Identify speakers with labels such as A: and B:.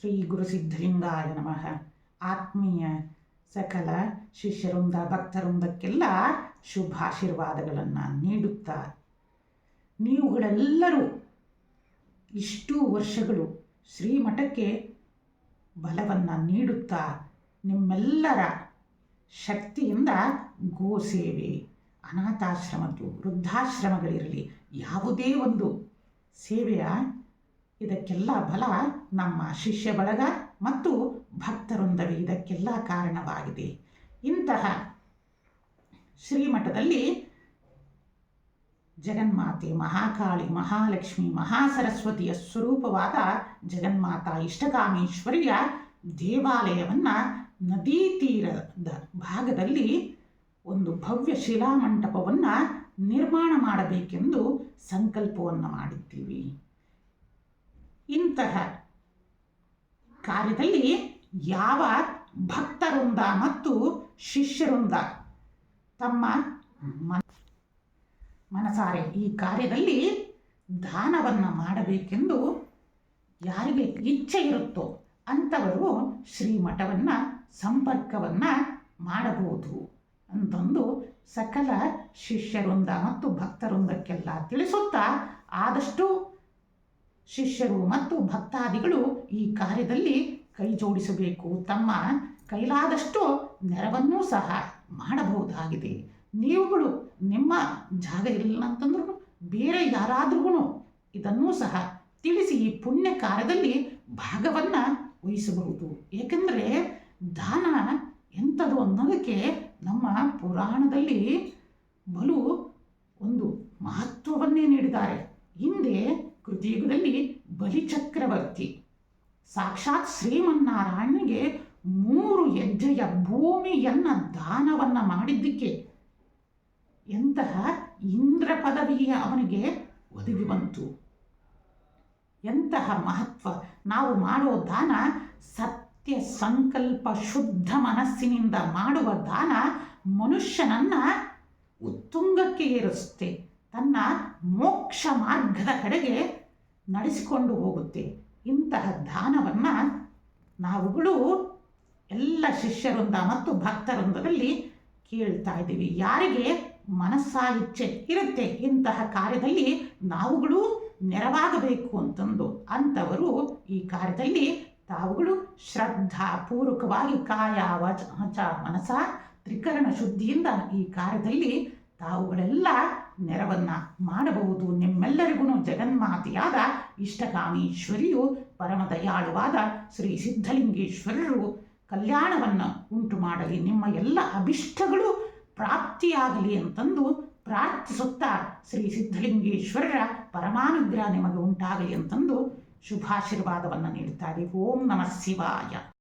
A: ಶ್ರೀ ಗುರು ಸಿದ್ಧಲಿಂಗಾಯ ನಮಃ. ಆತ್ಮೀಯ ಸಕಲ ಶಿಷ್ಯರುಂದ ಭಕ್ತರುಂದಕ್ಕೆಲ್ಲ ಶುಭಾಶೀರ್ವಾದಗಳನ್ನು ನೀಡುತ್ತಾ ನೀವುಗಳೆಲ್ಲರೂ ಇಷ್ಟು ವರ್ಷಗಳು ಶ್ರೀಮಠಕ್ಕೆ ಬಲವನ್ನು ನೀಡುತ್ತಾ ನಿಮ್ಮೆಲ್ಲರ ಶಕ್ತಿಯಿಂದ ಗೋಸೇವೆ ಅನಾಥಾಶ್ರಮದ್ದು, ವೃದ್ಧಾಶ್ರಮಗಳಿರಲಿ, ಯಾವುದೇ ಒಂದು ಸೇವೆಯ ಇದಕ್ಕೆಲ್ಲ ಬಲ ನಮ್ಮ ಶಿಷ್ಯ ಬಳಗ ಮತ್ತು ಭಕ್ತರೊಂದವೇ ಇದಕ್ಕೆಲ್ಲ ಕಾರಣವಾಗಿದೆ. ಇಂತಹ ಶ್ರೀಮಠದಲ್ಲಿ ಜಗನ್ಮಾತೆ ಮಹಾಕಾಳಿ, ಮಹಾಲಕ್ಷ್ಮಿ, ಮಹಾಸರಸ್ವತಿಯ ಸ್ವರೂಪವಾದ ಜಗನ್ಮಾತಾ ಇಷ್ಟಕಾಮೇಶ್ವರಿಯ ದೇವಾಲಯವನ್ನು ನದೀ ತೀರದ ಭಾಗದಲ್ಲಿ ಒಂದು ಭವ್ಯ ಶಿಲಾಮಂಟಪವನ್ನು ನಿರ್ಮಾಣ ಮಾಡಬೇಕೆಂದು ಸಂಕಲ್ಪವನ್ನು ಮಾಡಿದ್ದೀವಿ. ಇಂತಹ ಕಾರ್ಯದಲ್ಲಿ ಯಾವ ಭಕ್ತವೃಂದ ಮತ್ತು ಶಿಷ್ಯವೃಂದ ತಮ್ಮ ಮನಸಾರೆ ಈ ಕಾರ್ಯದಲ್ಲಿ ದಾನವನ್ನು ಮಾಡಬೇಕೆಂದು ಯಾರಿಗೆ ಇಚ್ಛೆ ಇರುತ್ತೋ ಅಂಥವರು ಶ್ರೀಮಠವನ್ನು, ಸಂಪರ್ಕವನ್ನು ಮಾಡಬಹುದು ಅಂತಂದು ಸಕಲ ಶಿಷ್ಯವೃಂದ ಮತ್ತು ಭಕ್ತವೃಂದಕ್ಕೆಲ್ಲ ತಿಳಿಸುತ್ತಾ ಆದಷ್ಟು ಶಿಷ್ಯರು ಮತ್ತು ಭಕ್ತಾದಿಗಳು ಈ ಕಾರ್ಯದಲ್ಲಿ ಕೈ ಜೋಡಿಸಬೇಕು ತಮ್ಮ ಕೈಲಾದಷ್ಟು ನೆರವನ್ನೂ ಸಹ ಮಾಡಬಹುದಾಗಿದೆ. ನೀವುಗಳು ನಿಮ್ಮ ಜಾಗ ಇಲ್ಲ ಅಂತಂದ್ರೂ ಬೇರೆ ಯಾರಾದ್ರೂ ಇದನ್ನೂ ಸಹ ತಿಳಿಸಿ ಈ ಪುಣ್ಯ ಕಾರ್ಯದಲ್ಲಿ ಭಾಗವನ್ನು ವಹಿಸಬಹುದು. ಏಕೆಂದರೆ ದಾನ ಎಂಥದು ಅನ್ನೋದಕ್ಕೆ ನಮ್ಮ ಪುರಾಣದಲ್ಲಿ ಬಲು ಒಂದು ಮಹತ್ವವನ್ನೇ ನೀಡಿದ್ದಾರೆ. ಹಿಂದೆ ಕೃತಿಯುಗದಲ್ಲಿ ಬಲಿಚಕ್ರವರ್ತಿ ಸಾಕ್ಷಾತ್ ಶ್ರೀಮನ್ನಾರಾಯಣನಿಗೆ ಮೂರು ಹೆಜ್ಜೆಯ ಭೂಮಿಯನ್ನ ದಾನವನ್ನ ಮಾಡಿದ್ದಕ್ಕೆ ಎಂತಹ ಇಂದ್ರ ಪದವಿಯ ಅವನಿಗೆ ಒದಗಿ ಬಂತು. ಎಂತಹ ಮಹತ್ವ ನಾವು ಮಾಡೋ ದಾನ ಸತ್ಯ ಸಂಕಲ್ಪ ಶುದ್ಧ ಮನಸ್ಸಿನಿಂದ ಮಾಡುವ ದಾನ ಮನುಷ್ಯನನ್ನ ಉತ್ತುಂಗಕ್ಕೆ ಏರಿಸುತ್ತೆ. ತನ್ನ ಮೋಕ್ಷ ಮಾರ್ಗದ ಕಡೆಗೆ ನಡೆಸಿಕೊಂಡು ಹೋಗುತ್ತೆ. ಇಂತಹ ದಾನವನ್ನು ನಾವುಗಳು ಎಲ್ಲ ಶಿಷ್ಯವೃಂದ ಮತ್ತು ಭಕ್ತವೃಂದದಲ್ಲಿ ಕೇಳ್ತಾ ಇದ್ದೀವಿ. ಯಾರಿಗೆ ಮನಸ್ಸಾ ಇಚ್ಛೆ ಇರುತ್ತೆ, ಇಂತಹ ಕಾರ್ಯದಲ್ಲಿ ನಾವುಗಳು ನೆರವಾಗಬೇಕು ಅಂತಂದು ಅಂಥವರು ಈ ಕಾರ್ಯದಲ್ಲಿ ತಾವುಗಳು ಶ್ರದ್ಧಾ ಪೂರ್ವಕವಾಗಿ ಕಾಯ ವಚ ಮನಸ ತ್ರಿಕರಣ ಶುದ್ಧಿಯಿಂದ ಈ ಕಾರ್ಯದಲ್ಲಿ ತಾವುಗಳೆಲ್ಲ ನೆರವನ್ನ ಮಾಡಬಹುದು. ನಿಮ್ಮೆಲ್ಲರಿಗೂ ಜಗನ್ಮಾತೆಯಾದ ಇಷ್ಟಕಾಮೀಶ್ವರಿಯು ಪರಮದಯಾಳುವಾದ ಶ್ರೀ ಸಿದ್ಧಲಿಂಗೇಶ್ವರರು ಕಲ್ಯಾಣವನ್ನು ಉಂಟು ಮಾಡಲಿ. ನಿಮ್ಮ ಎಲ್ಲ ಅಭಿಷ್ಟಗಳು ಪ್ರಾಪ್ತಿಯಾಗಲಿ ಅಂತಂದು ಪ್ರಾರ್ಥಿಸುತ್ತಾ ಶ್ರೀ ಸಿದ್ಧಲಿಂಗೇಶ್ವರರ ಪರಮಾನುಗ್ರಹ ನಿಮಗೆ ಉಂಟಾಗಲಿ ಅಂತಂದು ಶುಭಾಶೀರ್ವಾದವನ್ನು ನೀಡುತ್ತಾರೆ. ಓಂ ನಮಃ ಶಿವಾಯ.